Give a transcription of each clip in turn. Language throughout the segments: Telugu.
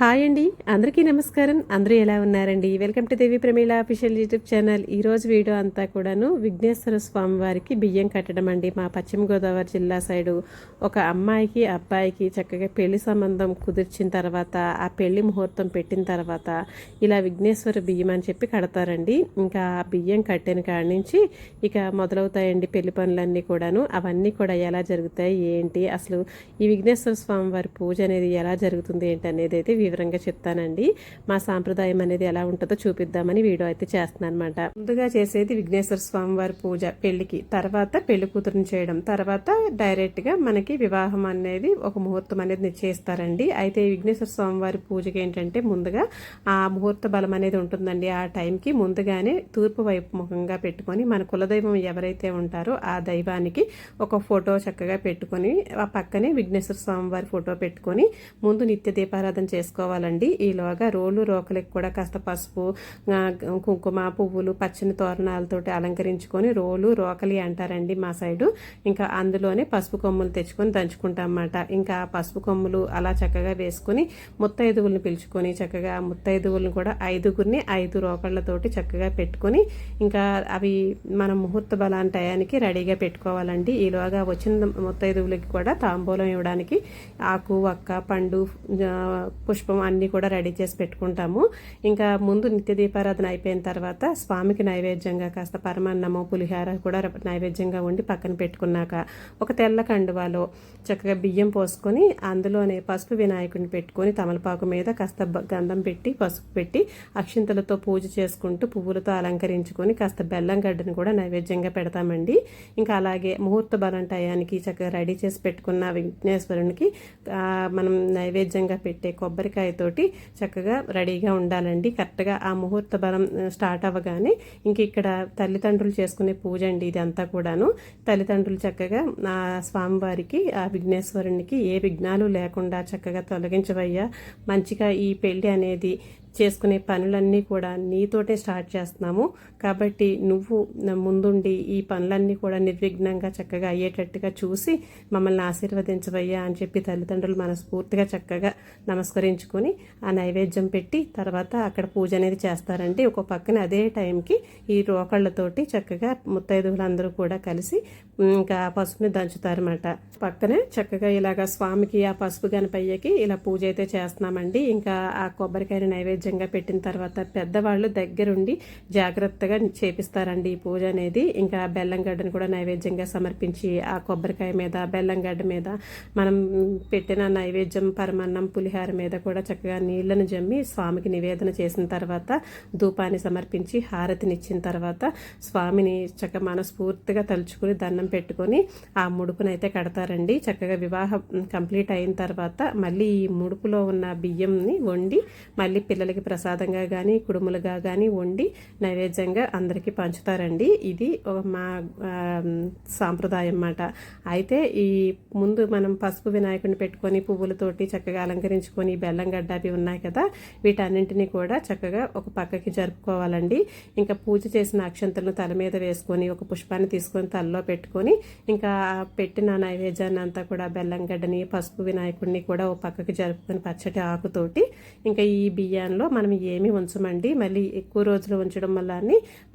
హాయ్ అండి. అందరికీ నమస్కారం. అందరూ ఎలా ఉన్నారండి? Welcome to Devi Pramila official YouTube channel. ఈ రోజు వీడియో అంతా కూడాను విఘ్నేశ్వర స్వామి వారికి బియ్యం కట్టడం అండి. మా పశ్చిమ గోదావరి జిల్లా సైడు ఒక అమ్మాయికి అబ్బాయికి చక్కగా పెళ్ళి సంబంధం కుదిర్చిన తర్వాత ఆ పెళ్ళి ముహూర్తం పెట్టిన తర్వాత ఇలా విఘ్నేశ్వర బియ్యం అని చెప్పి కడతారండి. ఇంకా ఆ బియ్యం కట్టిన కాడి నుంచి ఇక మొదలవుతాయండి పెళ్ళి పనులన్నీ కూడాను. అవన్నీ కూడా ఎలా జరుగుతాయి ఏంటి అసలు ఈ విఘ్నేశ్వర స్వామి వారి పూజ అనేది ఎలా జరుగుతుంది ఏంటి అనేది అయితే వివరంగా చెప్తానండి. మా సాంప్రదాయం అనేది ఎలా ఉంటుందో చూపిద్దామని వీడియో అయితే చేస్తున్నాను అనమాట ముందుగా చేసేది విఘ్నేశ్వర స్వామి వారి పూజ పెళ్ళికి తర్వాత పెళ్ళి కూతురుని చేయడం తర్వాత డైరెక్ట్గా మనకి వివాహం అనేది ఒక ముహూర్తం అనేది నిశ్చయిస్తారండి. అయితే ఈ విఘ్నేశ్వర స్వామి వారి పూజకి ఏంటంటే ముందుగా ఆ ముహూర్త బలం అనేది ఉంటుందండి. ఆ టైంకి ముందుగానే తూర్పు వైపు ముఖంగా పెట్టుకొని మన కులదైవం ఎవరైతే ఉంటారో ఆ దైవానికి ఒక ఫోటో చక్కగా పెట్టుకొని ఆ పక్కనే విఘ్నేశ్వర స్వామి వారి ఫోటో పెట్టుకొని ముందు నిత్య దీపారాధన చేసుకోవాలండి ఈలోగా రోలు రోకలికి కూడా కాస్త పసుపు కుంకుమ పువ్వులు పచ్చని తోరణాలతోటి అలంకరించుకొని రోలు రోకలి అంటారండి మా సైడు. ఇంకా అందులోనే పసుపు కొమ్ములు తెచ్చుకొని దంచుకుంటాం అన్నమాట ఇంకా పసుపు కొమ్ములు అలా చక్కగా వేసుకొని ముత్తైదువులను పిలుచుకొని చక్కగా ముత్తైదువులను కూడా ఐదుగురిని ఐదు రోకళ్ళతోటి చక్కగా పెట్టుకొని ఇంకా అవి మన ముహూర్త బలాన్ని టయానికి రెడీగా పెట్టుకోవాలండి. ఈలోగా వచ్చిన ముత్తైదువులకి కూడా తాంబూలం ఇవ్వడానికి ఆకు వక్క పండు పుష్ప పుష్పం అన్నీ కూడా రెడీ చేసి పెట్టుకుంటాము. ఇంకా ముందు నిత్య దీపారాధన అయిపోయిన తర్వాత స్వామికి నైవేద్యంగా కాస్త పరమాన్నము పులిహార కూడా నైవేద్యంగా ఉండి పక్కన పెట్టుకున్నాక ఒక తెల్ల కండువాలో చక్కగా బియ్యం పోసుకొని అందులోనే పసుపు వినాయకుడిని పెట్టుకొని తమలపాకు మీద కాస్త బ- గంధం పెట్టి పసుపు పెట్టి అక్షింతలతో పూజ చేసుకుంటూ పువ్వులతో అలంకరించుకొని కాస్త బెల్లం గడ్డను కూడా నైవేద్యంగా పెడతామండి. ఇంకా అలాగే ముహూర్త బలం టయానికి చక్కగా రెడీ చేసి పెట్టుకున్న విఘ్నేశ్వరునికి మనం నైవేద్యంగా పెట్టే కొబ్బరి కాయతోటి చక్కగా రెడీగా ఉండాలండి. కరెక్ట్గా ఆ ముహూర్త బలం స్టార్ట్ అవ్వగానే ఇంక ఇక్కడ తల్లిదండ్రులు చేసుకునే పూజ అండి ఇదంతా కూడాను. తల్లిదండ్రులు చక్కగా ఆ స్వామివారికి ఆ విఘ్నేశ్వరునికి ఏ విఘ్నాలు లేకుండా చక్కగా తొలగించవయ్యా. మంచిగా ఈ పెళ్ళి అనేది చేసుకునే పనులన్నీ కూడా నీతోటే స్టార్ట్ చేస్తున్నాము. కాబట్టి నువ్వు ముందుండి ఈ పనులన్నీ కూడా నిర్విఘ్నంగా చక్కగా అయ్యేటట్టుగా చూసి మమ్మల్ని ఆశీర్వదించవయ్యా అని చెప్పి తల్లిదండ్రులు మనస్ఫూర్తిగా చక్కగా నమస్కరించుకొని ఆ నైవేద్యం పెట్టి తర్వాత అక్కడ పూజ అనేది చేస్తారండి. ఒక పక్కన అదే టైంకి ఈ రోకళ్ళతోటి చక్కగా ముత్తైదువులందరూ కూడా కలిసి ఇంకా ఆ పసుపుని దంచుతారన్నమాట. పక్కనే చక్కగా ఇలాగ స్వామికి ఆ పసుపు గణపయ్యకి ఇలా పూజ అయితే చేస్తున్నామండి. ఇంకా ఆ కొబ్బరికాయ నైవేద్యం నైవేద్యంగా పెట్టిన తర్వాత పెద్దవాళ్ళు దగ్గరుండి జాగ్రత్తగా చేపిస్తారండి ఈ పూజ అనేది. ఇంకా బెల్లం గడ్డను కూడా నైవేద్యంగా సమర్పించి ఆ కొబ్బరికాయ మీద బెల్లం గడ్డ మీద మనం పెట్టిన నైవేద్యం పరమాన్నం పులిహార మీద కూడా చక్కగా నీళ్ళను జమ్మి స్వామికి నివేదన చేసిన తర్వాత ధూపాన్ని సమర్పించి హారతినిచ్చిన తర్వాత స్వామిని చక్కగా మనస్ఫూర్తిగా తలుచుకుని దండం పెట్టుకొని ఆ ముడుపునైతే కడతారండి. చక్కగా వివాహం కంప్లీట్ అయిన తర్వాత మళ్ళీ ఈ ముడుపులో ఉన్న బియ్యంని వండి మళ్ళీ పిల్లలు వాళ్ళకి ప్రసాదంగా కానీ కుడుములుగా కానీ వండి నైవేద్యంగా అందరికీ పంచుతారండి. ఇది ఒక మా సాంప్రదాయం అన్నమాట. అయితే ఈ ముందు మనం పసుపు వినాయకుడిని పెట్టుకొని పువ్వులతోటి చక్కగా అలంకరించుకొని బెల్లం గడ్డ అవి ఉన్నాయి కదా వీటన్నింటినీ కూడా చక్కగా ఒక పక్కకి జరుపుకోవాలండి. ఇంకా పూజ చేసిన అక్షంతలను తల మీద వేసుకొని ఒక పుష్పాన్ని తీసుకొని తలలో పెట్టుకొని ఇంకా పెట్టిన నైవేద్యాన్ని అంతా కూడా బెల్లం గడ్డని పసుపు వినాయకుడిని కూడా ఒక పక్కకి జరుపుకొని పచ్చటి ఆకుతోటి ఇంకా ఈ పాత్రలో మనం ఏమి ఉంచమండి? మళ్ళీ ఎక్కువ రోజులు ఉంచడం వల్ల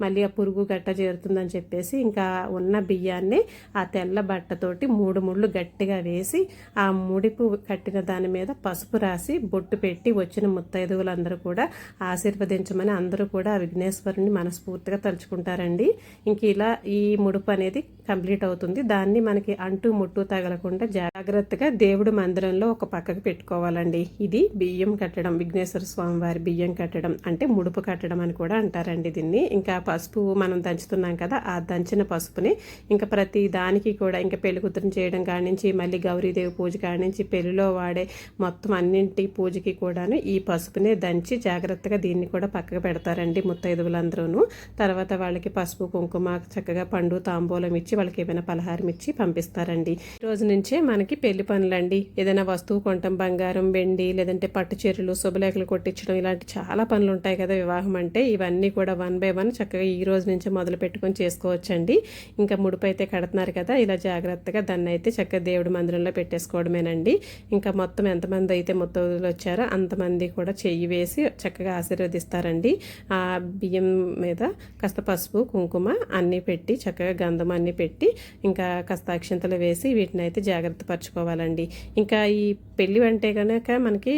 మళ్ళీ ఆ పురుగు గట్ట చేరుతుందని చెప్పేసి ఇంకా ఉన్న బియ్యాన్ని ఆ తెల్ల బట్టతోటి మూడు ముళ్ళు గట్టిగా వేసి ఆ ముడిపు కట్టిన దాని మీద పసుపు రాసి బొట్టు పెట్టి వచ్చిన ముత్తైదువులందరూ కూడా ఆశీర్వదించమని అందరూ కూడా ఆ విఘ్నేశ్వరుని మనస్ఫూర్తిగా తలుచుకుంటారండి. ఇంక ఇలా ఈ ముడుపు అనేది కంప్లీట్ అవుతుంది. దాన్ని మనకి అంటూ ముట్టు తగలకుండా జాగ్రత్తగా దేవుడి మందిరంలో ఒక పక్కకు పెట్టుకోవాలండి. ఇది బియ్యం కట్టడం విఘ్నేశ్వర స్వామి వారి బియ్యం కట్టడం అంటే ముడుపు కట్టడం అని కూడా అంటారండి దీన్ని. ఇంకా పసుపు మనం దంచుతున్నాం కదా ఆ దంచిన పసుపుని ఇంకా ప్రతి దానికి కూడా ఇంకా పెళ్ళి కూతురుని చేయడం కానించి మళ్ళీ గౌరీదేవి పూజ కానించి నుంచి పెళ్ళిలో వాడే మొత్తం అన్నింటి పూజకి కూడాను ఈ పసుపునే దంచి జాగ్రత్తగా దీన్ని కూడా పక్కకు పెడతారండి ముత్తైదువులందరూను. తర్వాత వాళ్ళకి పసుపు కుంకుమ చక్కగా పండు తాంబూలం ఇచ్చి వాళ్ళకి ఏమైనా పలహారం ఇచ్చి పంపిస్తారండి. ఈ రోజు నుంచే మనకి పెళ్ళి పనులండి. ఏదైనా వస్తువు కొంటాం బంగారం వెండి లేదంటే పట్టు చీరలు శుభలేఖలు కొట్టించడం ఇలాంటి చాలా పనులు ఉంటాయి కదా వివాహం అంటే. ఇవన్నీ కూడా వన్ బై వన్ చక్కగా ఈ రోజు నుంచే మొదలు పెట్టుకొని చేసుకోవచ్చండి. ఇంకా ముడుపు అయితే కడుతున్నారు కదా ఇలా జాగ్రత్తగా దాన్ని అయితే చక్కగా దేవుడి మందిరంలో పెట్టేసుకోవడమేనండి. ఇంకా మొత్తం ఎంతమంది అయితే మొత్తలు వచ్చారో అంతమంది కూడా చెయ్యి వేసి చక్కగా ఆశీర్వదిస్తారండి. ఆ బియ్యం మీద కాస్త పసుపు కుంకుమ అన్నీ పెట్టి చక్కగా గంధం అన్నీ పెట్టి ఇంకా కాస్త అక్షింతలు వేసి వీటిని అయితే జాగ్రత్త పరచుకోవాలండి. ఇంకా ఈ పెళ్ళి అంటే కనుక మనకి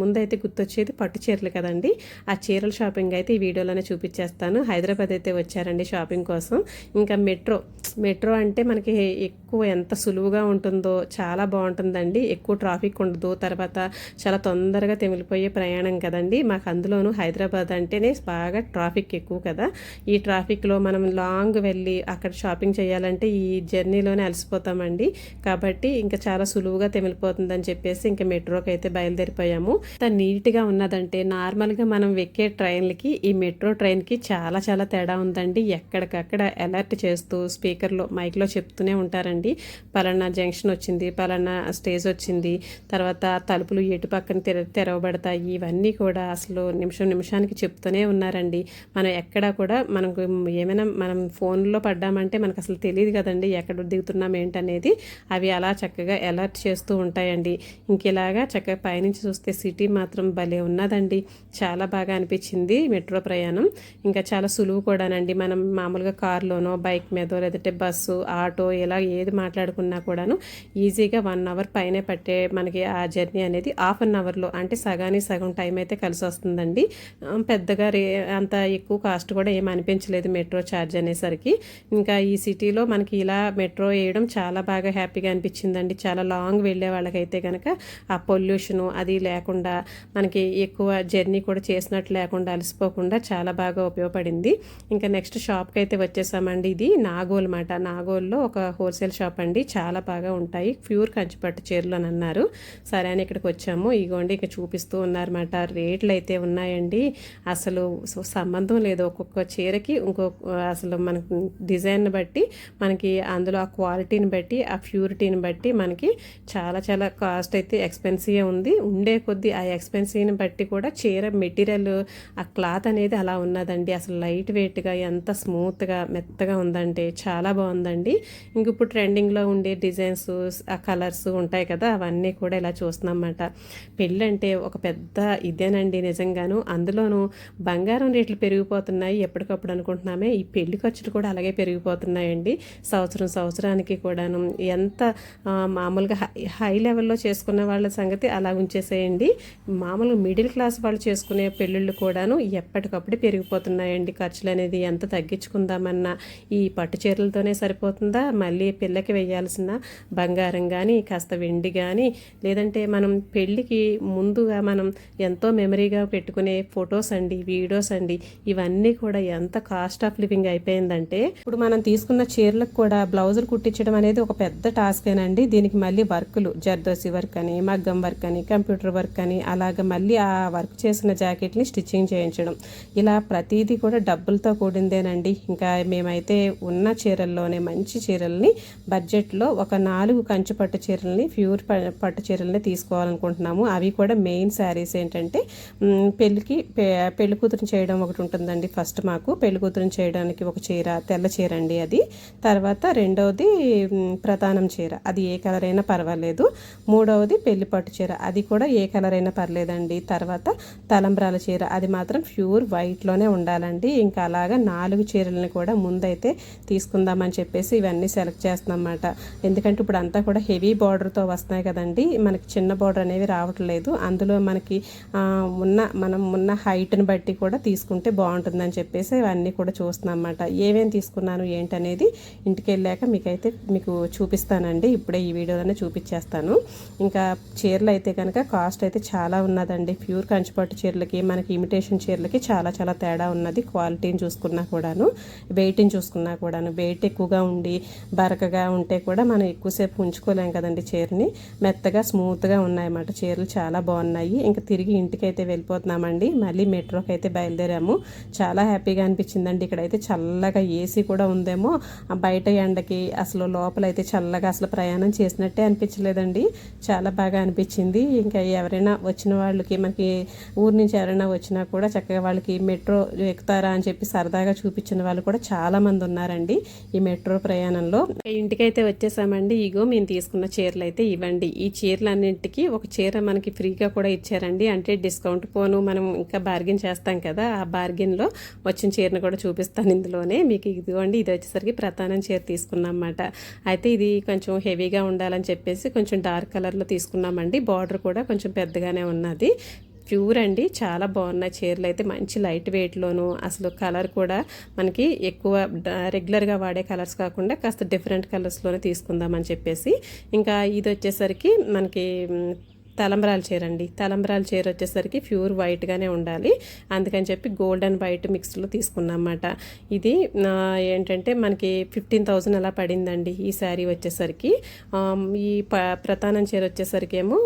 ముందైతే గుర్తొచ్చేది పట్టు పట్టు చీరలు కదండి ఆ చీరల షాపింగ్ అయితే ఈ వీడియోలోనే చూపించేస్తాను. హైదరాబాద్ అయితే వచ్చారండి షాపింగ్ కోసం. ఇంకా మెట్రో మెట్రో అంటే మనకి ఎక్కువ ఎంత సులువుగా ఉంటుందో చాలా బాగుంటుందండి. ఎక్కువ ట్రాఫిక్ ఉండదు. తర్వాత చాలా తొందరగా తెమిలిపోయే ప్రయాణం కదండి. మాకు అందులోనూ హైదరాబాద్ అంటేనే బాగా ట్రాఫిక్ ఎక్కువ కదా. ఈ ట్రాఫిక్లో మనం లాంగ్ వెళ్ళి అక్కడ షాపింగ్ చేయాలంటే ఈ జర్నీలోనే అలసిపోతామండి. కాబట్టి ఇంకా చాలా సులువుగా తెమిలిపోతుందని చెప్పేసి ఇంకా మెట్రోకి అయితే బయలుదేరిపోయాము నీట్గా నీట్గా అంటే నార్మల్గా మనం ఎక్కే ట్రైన్లకి ఈ మెట్రో ట్రైన్కి చాలా చాలా తేడా ఉందండి. ఎక్కడికక్కడ అలర్ట్ చేస్తూ స్పీకర్లో మైక్లో చెప్తూనే ఉంటారండి. పలానా జంక్షన్ వచ్చింది పలానా స్టేజ్ వచ్చింది తర్వాత తలుపులు ఎటు పక్కన తెర తెరవబడతాయి ఇవన్నీ కూడా అసలు నిమిషం నిమిషానికి చెప్తూనే ఉన్నారండి. మనం ఎక్కడా కూడా మనకు ఏమైనా మనం ఫోన్లో పడ్డామంటే మనకు అసలు తెలియదు కదండి ఎక్కడ దిగుతున్నాం ఏంటనేది. అవి అలా చక్కగా అలర్ట్ చేస్తూ ఉంటాయండి. ఇంకెలాగా చక్కగా పైనుంచి చూస్తే సిటీ మాత్రం భలే ఉన్నదండి. చాలా బాగా అనిపించింది మెట్రో ప్రయాణం. ఇంకా చాలా సులువు కూడానండి. మనం మామూలుగా కార్లోనో బైక్ మీదో లేదంటే బస్సు ఆటో ఇలా ఏది మాట్లాడుకున్నా కూడాను ఈజీగా వన్ అవర్ పైనే పట్టే మనకి ఆ జర్నీ అనేది హాఫ్ అన్ అవర్లో అంటే సగానికి సగం టైం అయితే కలిసి వస్తుందండి. పెద్దగా రే అంత ఎక్కువ కాస్ట్ కూడా ఏం అనిపించలేదు మెట్రో ఛార్జ్ అనేసరికి. ఇంకా ఈ సిటీలో మనకి ఇలా మెట్రో వేయడం చాలా బాగా హ్యాపీగా అనిపించిందండి. చాలా లాంగ్ వెళ్ళే వాళ్ళకైతే కనుక ఆ పొల్యూషను అది లేకుండా మనకి ఎక్కువ జర్నీ కూడా చేసినట్టు లేకుండా అలసిపోకుండా చాలా బాగా ఉపయోగపడింది. ఇంకా నెక్స్ట్ షాప్కి అయితే వచ్చేసామండి ఇది. నాగోల్ మాట. నాగోల్లో ఒక హోల్సేల్ షాప్ అండి. చాలా బాగా ఉంటాయి. ప్యూర్ కంచిపట్టు చీరలు అని అన్నారు. సరే అని ఇక్కడికి వచ్చాము. ఇగోండి ఇక చూపిస్తూ ఉన్నారన్నమాట. రేట్లు అయితే ఉన్నాయండి. అసలు సంబంధం లేదు. ఒక్కొక్క చీరకి ఇంకొక అసలు మనకు డిజైన్ బట్టి మనకి అందులో ఆ క్వాలిటీని బట్టి ఆ ప్యూరిటీని బట్టి మనకి చాలా చాలా కాస్ట్ అయితే ఎక్స్పెన్సివ్ ఉంది. ఉండే కొద్దీ ఆ ఎక్స్పెన్సివ్ని బట్టి కూడా చీర మెటీరియల్ ఆ క్లాత్ అనేది అలా ఉన్నదండి. అసలు లైట్ వెయిట్గా ఎంత స్మూత్గా మెత్తగా ఉందంటే చాలా బాగుందండి. ఇంక ఇప్పుడు ట్రెండింగ్లో ఉండే డిజైన్స్ ఆ కలర్స్ ఉంటాయి కదా అవన్నీ కూడా ఇలా చూస్తున్నామాట పెళ్ళి అంటే ఒక పెద్ద ఇదేనండి నిజంగాను. అందులోనూ బంగారం రేట్లు పెరిగిపోతున్నాయి. ఎప్పటికప్పుడు అనుకుంటున్నామే ఈ పెళ్ళి ఖర్చులు కూడా అలాగే పెరిగిపోతున్నాయండి. సంవత్సరం సంవత్సరానికి కూడాను ఎంత మామూలుగా హై హై లెవెల్లో చేసుకున్న వాళ్ళ సంగతి అలా ఉంచేసేయండి. మామూలుగా మిడిల్ క్లాస్ వాళ్ళు చేసుకునే పెళ్ళిళ్ళు కూడాను ఎప్పటికప్పుడు పెరిగిపోతున్నాయండి. ఖర్చులు అనేది ఎంత తగ్గించుకుందామన్నా ఈ పట్టు చీరలతోనే సరిపోతుందా? మళ్ళీ పిల్లకి వేయాల్సిన బంగారం కానీ కాస్త వెండి కానీ లేదంటే మనం పెళ్ళికి ముందుగా మనం ఎంతో మెమరీగా పెట్టుకునే ఫొటోస్ అండి వీడియోస్ అండి ఇవన్నీ కూడా ఎంత కాస్ట్ ఆఫ్ లివింగ్ అయిపోయిందంటే ఇప్పుడు మనం తీసుకున్న చీరలకు కూడా బ్లౌజులు కుట్టించడం అనేది ఒక పెద్ద టాస్కేనండి దీనికి మళ్ళీ వర్కులు జర్దోసి వర్క్ అని మగ్గం వర్క్ అని కంప్యూటర్ వర్క్ అని అలాగ మళ్ళీ ఆ వర్క్ చేసిన జాకెట్ని స్టిచ్చింగ్ చేయించడం. ఇలా ప్రతిదీ కూడా డబ్బులతో కూడిందేనండి. ఇంకా మేమైతే ఉన్న చీరల్లోనే మంచి చీరల్ని బడ్జెట్లో ఒక నాలుగు కంచు పట్టు చీరల్ని ప్యూర్ ప- పట్టు చీరల్ని తీసుకోవాలనుకుంటున్నాము. అవి కూడా మెయిన్ శారీస్ ఏంటంటే పెళ్ళికి పె- పెళ్ళి కూతురు చేయడం ఒకటి ఉంటుందండి ఫస్ట్ మాకు. పెళ్ళి కూతురు చేయడానికి ఒక చీర తెల్ల చీర అండి అది. తర్వాత రెండవది ప్రధానం చీర. అది ఏ కలర్ అయినా పర్వాలేదు. మూడవది పెళ్ళి పట్టు చీర. అది కూడా ఏ కలర్ అయినా పర్లేదండి. తర్వాత తర్వాత తలంబ్రాల చీర. అది మాత్రం ప్యూర్ వైట్లోనే ఉండాలండి. ఇంకా అలాగా నాలుగు చీరలను కూడా ముందైతే తీసుకుందామని చెప్పేసి ఇవన్నీ సెలెక్ట్ చేస్తున్నాం అన్నమాట ఎందుకంటే ఇప్పుడు అంతా కూడా హెవీ బార్డర్తో వస్తున్నాయి కదండి. మనకి చిన్న బార్డర్ అనేవి రావట్లేదు. అందులో మనకి ఉన్న మనం ఉన్న హైట్ని బట్టి కూడా తీసుకుంటే బాగుంటుందని చెప్పేసి ఇవన్నీ కూడా చూస్తున్నాం అన్నమాట ఏమేమి తీసుకున్నాను ఏంటనేది ఇంటికి వెళ్ళాక మీకైతే మీకు చూపిస్తానండి. ఇప్పుడే ఈ వీడియోలోనే చూపించేస్తాను. ఇంకా చీరలు అయితే కనుక కాస్ట్ అయితే చాలా ఉన్నదండి. ప్యూర్ కంచిపట్టు చీరలకి మనకి ఇమిటేషన్ చీరలకి చాలా చాలా తేడా ఉన్నది. క్వాలిటీని చూసుకున్నా కూడాను వెయిట్ని చూసుకున్నా కూడాను వెయిట్ ఎక్కువగా ఉండి బరకగా ఉంటే కూడా మనం ఎక్కువసేపు ఉంచుకోలేం కదండి చీరని. మెత్తగా స్మూత్గా ఉన్నాయన్నమాట చీరలు. చాలా బాగున్నాయి. ఇంకా తిరిగి ఇంటికి అయితే వెళ్ళిపోతున్నామండి. మళ్ళీ మెట్రోకి అయితే బయలుదేరాము. చాలా హ్యాపీగా అనిపించిందండి. ఇక్కడైతే చల్లగా ఏసీ కూడా ఉందేమో. బయట ఎండకి అసలు లోపల అయితే చల్లగా అసలు ప్రయాణం చేసినట్టే అనిపించలేదండి. చాలా బాగా అనిపించింది. ఇంకా ఎవరైనా వచ్చిన వాళ్ళకి మనకి ఊరు నుంచి ఎవరైనా వచ్చినా కూడా చక్కగా వాళ్ళకి మెట్రో ఎక్కుతారా అని చెప్పి సరదాగా చూపించిన వాళ్ళు కూడా చాలా మంది ఉన్నారండి ఈ మెట్రో ప్రయాణంలో. ఇంటికైతే వచ్చేసామండి. ఇగో మేము తీసుకున్న చీరలు అయితే ఇవ్వండి. ఈ చీరలన్నింటికి ఒక చీర మనకి ఫ్రీగా కూడా ఇచ్చారండి. అంటే డిస్కౌంట్ పోను మనం ఇంకా బార్గెన్ చేస్తాం కదా ఆ బార్గెన్లో వచ్చిన చీరను కూడా చూపిస్తాను ఇందులోనే. మీకు ఇదిగోండి ఇది వచ్చేసరికి ప్రధానం చీర తీసుకున్నాం అన్నమాట అయితే ఇది కొంచెం హెవీగా ఉండాలని చెప్పేసి కొంచెం డార్క్ కలర్లో తీసుకున్నామండి. బార్డర్ కూడా కొంచెం పెద్దగానే ఉన్నది. ప్యూర్ అండి. చాలా బాగున్నాయి చీరలు అయితే. మంచి లైట్ వెయిట్లోను అసలు కలర్ కూడా మనకి ఎక్కువ రెగ్యులర్గా వాడే కలర్స్ కాకుండా కాస్త డిఫరెంట్ కలర్స్లోనే తీసుకుందామని చెప్పేసి. ఇంకా ఇది వచ్చేసరికి మనకి తలంబ్రాల చీర అండి. తలంబ్రాల చీర వచ్చేసరికి ప్యూర్ వైట్గానే ఉండాలి. అందుకని చెప్పి గోల్డ్ అండ్ వైట్ మిక్స్లో తీసుకున్నమాట ఇది ఏంటంటే మనకి ఫిఫ్టీన్ థౌజండ్ అలా పడిందండి ఈ శారీ వచ్చేసరికి. ఈ ప ప్రధానం చీర వచ్చేసరికి ఏమో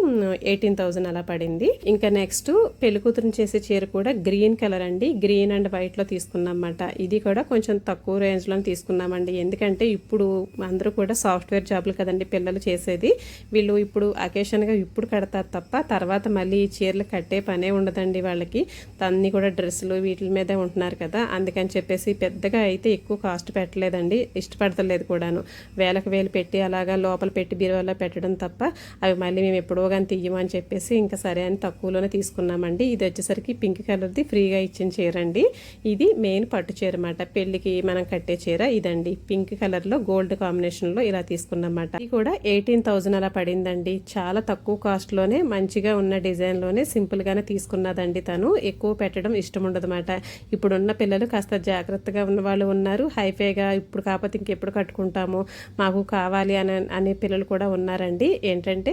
ఎయిటీన్ థౌజండ్ అలా పడింది. ఇంకా నెక్స్ట్ పెళ్ళికూతురుని చేసే చీర కూడా గ్రీన్ కలర్ అండి. గ్రీన్ అండ్ వైట్లో తీసుకున్నమాట ఇది కూడా కొంచెం తక్కువ రేంజ్లో తీసుకున్నామండి. ఎందుకంటే ఇప్పుడు అందరూ కూడా సాఫ్ట్వేర్ జాబ్లు కదండి పిల్లలు చేసేది. వీళ్ళు ఇప్పుడు అకేషన్గా ఇప్పుడు కడతారు. కడతారు తప్ప తర్వాత మళ్ళీ ఈ చీరలు కట్టే పనే ఉండదండి వాళ్ళకి. అన్నీ కూడా డ్రెస్సులు వీటి మీదే ఉంటున్నారు కదా. అందుకని చెప్పేసి పెద్దగా అయితే ఎక్కువ కాస్ట్ పెట్టలేదండి. ఇష్టపడతలేదు కూడాను. వేలకు వేలు పెట్టి అలాగా లోపల పెట్టి బీరువాలో పెట్టడం తప్ప అవి మళ్ళీ మేము ఎప్పుడో కానీ తీయమని చెప్పేసి ఇంకా సరే అని తక్కువలోనే తీసుకున్నామండి. ఇది వచ్చేసరికి పింక్ కలర్ది ఫ్రీగా ఇచ్చిన చీర అండి ఇది మెయిన్ పట్టు చీర అన్నమాట. పెళ్ళికి మనం కట్టే చీర ఇదండి. పింక్ కలర్లో గోల్డ్ కాంబినేషన్లో ఇలా తీసుకున్నమాట. ఇది కూడా ఎయిటీన్ థౌజండ్ అలా పడిందండి. చాలా తక్కువ కాస్ట్లో డిజైన్లోనే మంచిగా ఉన్న డిజైన్లోనే సింపుల్గానే తీసుకున్నదండి తను. ఎక్కువ పెట్టడం ఇష్టం ఉండదన్నమాట. ఇప్పుడున్న పిల్లలు కాస్త జాగ్రత్తగా ఉన్న వాళ్ళు ఉన్నారు. హైఫైగా ఇప్పుడు కాకపోతే ఇంకెప్పుడు కట్టుకుంటాము మాకు కావాలి అని అనే పిల్లలు కూడా ఉన్నారండి. ఏంటంటే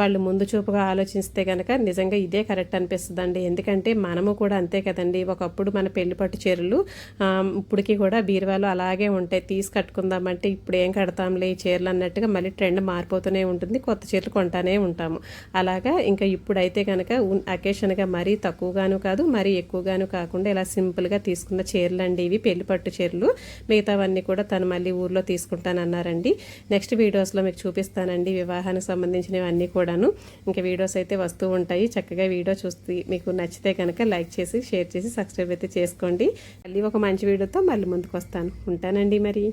వాళ్ళు ముందు చూపుగా ఆలోచిస్తే కనుక నిజంగా ఇదే కరెక్ట్ అనిపిస్తుందండి. ఎందుకంటే మనము కూడా అంతే కదండి. ఒకప్పుడు మన పెళ్ళి పట్టు చీరలు ఇప్పటికి కూడా బీరువాలు అలాగే ఉంటాయి. తీసి కట్టుకుందామంటే ఇప్పుడు ఏం కడతాంలే ఈ చీరలు అన్నట్టుగా మళ్ళీ ట్రెండ్ మారిపోతూనే ఉంటుంది. కొత్త చీరలు కొంటానే ఉంటాము. అలాగా ఇంకా ఇప్పుడైతే కనుక అకేషన్గా మరీ తక్కువగాను కాదు మరీ ఎక్కువగాను కాకుండా ఇలా సింపుల్గా తీసుకున్న చీరలు అండి ఇవి పెళ్ళి పట్టు చీరలు. మిగతావన్నీ కూడా తను మళ్ళీ ఊర్లో తీసుకుంటానన్నారండి. నెక్స్ట్ వీడియోస్లో మీకు చూపిస్తానండి వివాహానికి సంబంధించినవి అన్నీ కూడాను. ఇంకా వీడియోస్ అయితే వస్తూ ఉంటాయి. చక్కగా వీడియో చూస్తే మీకు నచ్చితే కనుక లైక్ చేసి షేర్ చేసి సబ్స్క్రైబ్ అయితే చేసుకోండి. మళ్ళీ ఒక మంచి వీడియోతో మళ్ళీ ముందుకు వస్తాను ఉంటానండి మరి.